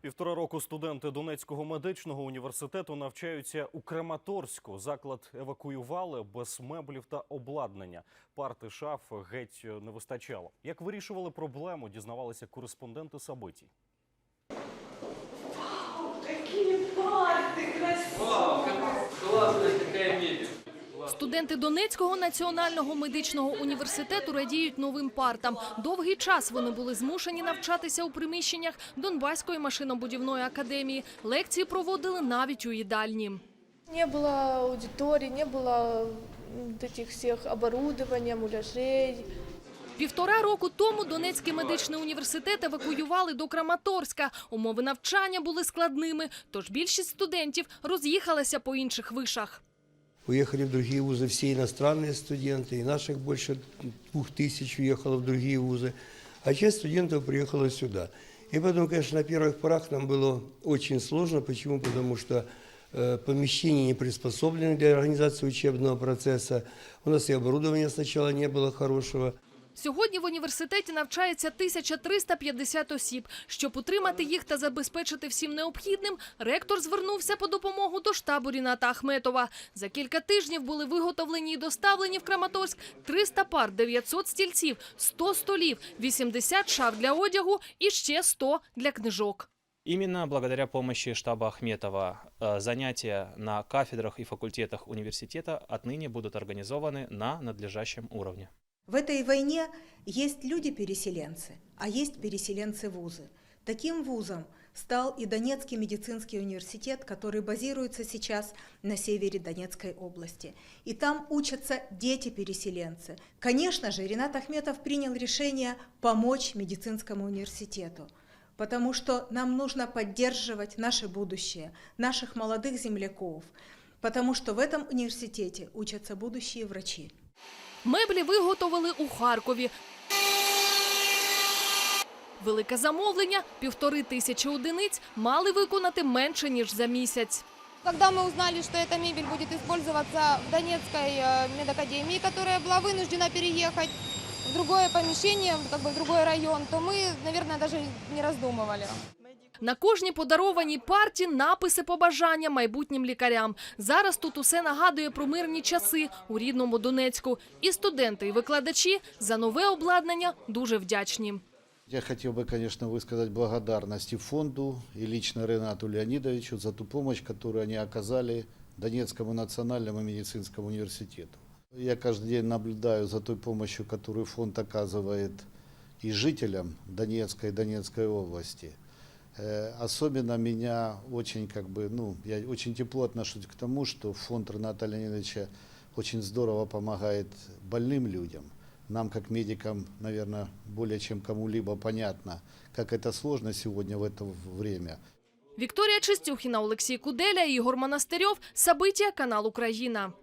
Півтора року студенти Донецького медичного університету навчаються у Краматорську. Заклад евакуювали без меблів та обладнання. Парти шаф геть не вистачало. Як вирішували проблему, дізнавалися кореспонденти Сабиті. Какие парты Студенти Донецького національного медичного університету радіють новим партам. Довгий час вони були змушені навчатися у приміщеннях Донбаської машинобудівної академії. Лекції проводили навіть у їдальні. Не было аудитории, не было м, вот этих всех оборудования, муляжей. Півтора року тому Донецький медичний університет евакуювали до Краматорська. Умови навчання були складними, тож більшість студентів роз'їхалася по інших вишах. Уехали в другие вузы все иностранные студенты, и наших больше двух тысяч уехало в другие вузы, а часть студентов приехала сюда. И потом, конечно, на первых порах нам было очень сложно. Почему? Потому что э, помещения не приспособлены для организации учебного процесса. У нас и оборудования сначала не было хорошего. Сьогодні в університеті навчається 1350 осіб. Щоб утримати їх та забезпечити всім необхідним, ректор звернувся по допомогу до штабу Ріната Ахметова. За кілька тижнів були виготовлені і доставлені в Краматорськ 300 пар, 900 стільців, 100 столів, 80 шаф для одягу і ще 100 для книжок. Именно благодаря помощи штаба Ахметова э, занятия на кафедрах и факультетах университета отныне будут организованы на надлежащем уровне. В этой войне есть люди-переселенцы, а есть переселенцы-вузы. Таким вузом стал и Донецкий медицинский университет, который базируется сейчас на севере Донецкой области. И там учатся дети-переселенцы. Конечно же, Ренат Ахметов принял решение помочь медицинскому университету, потому что нам нужно поддерживать наше будущее, наших молодых земляков, потому что в этом университете учатся будущие врачи. Меблі виготовили у Харкові. Велике замовлення – півтори тисячі одиниць мали виконати менше, ніж за місяць. Когда мы узнали, что эта мебель будет использоваться в Донецкой э, медакадемии, которая была вынуждена переехать в другое помещение, как бы в другой район, то мы, наверное, даже не раздумывали. На кожній подарованій парті написи побажання майбутнім лікарям. Зараз тут усе нагадує про мирні часи у рідному Донецьку. І студенти, і викладачі за нове обладнання дуже вдячні. Я хотел бы, конечно, высказать благодарность и фонду, и лично Ренату Леонидовичу за ту помощь, которую они оказали Донецкому национальному медицинскому университету. Я каждый день наблюдаю за той помощью, которую фонд оказывает и жителям Донецкой и Донецкой области. Э, Особенно меня очень, как бы, ну, я очень тепло отношусь к тому, что фонд Рената Леонидовича очень здорово помогает больным людям. Нам, как медикам, наверное, более чем кому-либо понятно, как это сложно сегодня в это время. Вікторія Чистюхіна, Олексій Куделя, Ігор Монастирьов. Сабиття, канал Україна.